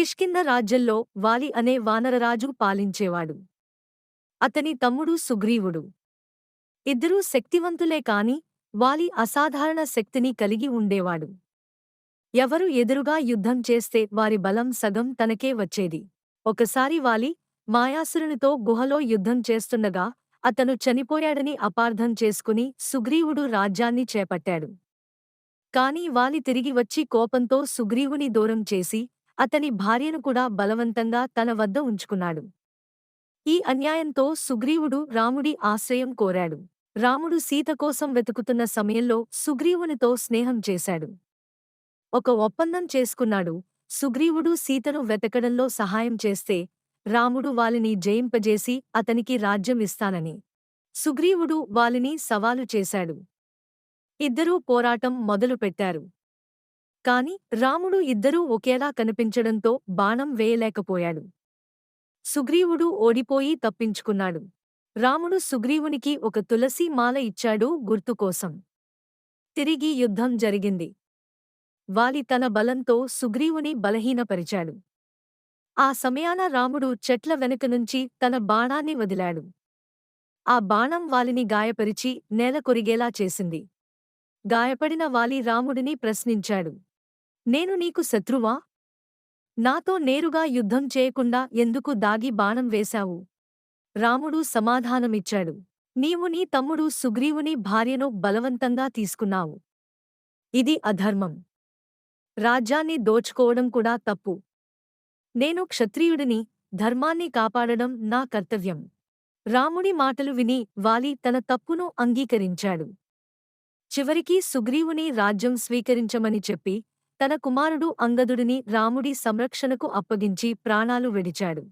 కిష్కింద రాజ్యంలో వాలి అనే వానరరాజు పాలించేవాడు. అతని తమ్ముడు సుగ్రీవుడు. ఇద్దరూ శక్తివంతులే కాని వాలి అసాధారణ శక్తిని కలిగి ఉండేవాడు. ఎవరు ఎదురుగా యుద్ధం చేస్తే వారి బలం సగం తనకే వచ్చేది. ఒకసారి వాలి మాయాసురునితో గుహలో యుద్ధం చేస్తుండగా అతను చనిపోయాడని అపార్థం చేసుకుని సుగ్రీవుడు రాజ్యాన్ని చేపట్టాడు. కాని వాలి తిరిగి వచ్చి కోపంతో సుగ్రీవుని దూరం చేసి అతని భార్యను కూడా బలవంతంగా తన వద్ద ఉంచుకున్నాడు. ఈ అన్యాయంతో సుగ్రీవుడు రాముడి ఆశ్రయం కోరాడు. రాముడు సీత కోసం వెతుకుతున్న సమయంలో సుగ్రీవునితో స్నేహం చేశాడు. ఒక ఒప్పందం చేసుకున్నాడు. సుగ్రీవుడు సీతను వెతకడంలో సహాయం చేస్తే రాముడు వాలిని జయింపజేసి అతనికి రాజ్యం ఇస్తానని. సుగ్రీవుడు వాలిని సవాలు చేశాడు. ఇద్దరూ పోరాటం మొదలుపెట్టారు. కాని రాముడు ఇద్దరూ ఒకేలా కనిపించడంతో బాణం వేయలేకపోయాడు. సుగ్రీవుడు ఓడిపోయి తప్పించుకున్నాడు. రాముడు సుగ్రీవునికి ఒక తులసి మాల ఇచ్చాడు గుర్తుకోసం తిరిగి యుద్ధం జరిగింది. వాలి తన బలంతో సుగ్రీవుని బలహీనపరిచాడు. ఆ సమయాన రాముడు చెట్ల వెనుక నుంచి తన బాణాన్ని వదిలాడు. ఆ బాణం వాలిని గాయపరిచి నేల కొరిగేలా చేసింది. గాయపడిన వాలి రాముడిని ప్రశ్నించాడు. నేను నీకు శత్రువా? నాతో నేరుగా యుద్ధం చేయకుండా ఎందుకు దాగి బాణం వేశావు? రాముడు సమాధానమిచ్చాడు. నీవు నీ తమ్ముడు సుగ్రీవుని భార్యను బలవంతంగా తీసుకున్నావు. ఇది అధర్మం. రాజ్యాన్ని దోచుకోవడం కూడా తప్పు. నేను క్షత్రియుడిని ధర్మాన్ని కాపాడడం నా కర్తవ్యం. రాముడి మాటలు విని వాలి తన తప్పును అంగీకరించాడు. చివరికి సుగ్రీవుని రాజ్యం స్వీకరించమని చెప్పి తన కుమారుడు అంగదుడిని రాముడి సంరక్షణకు అప్పగించి ప్రాణాలు వెడిచాడు.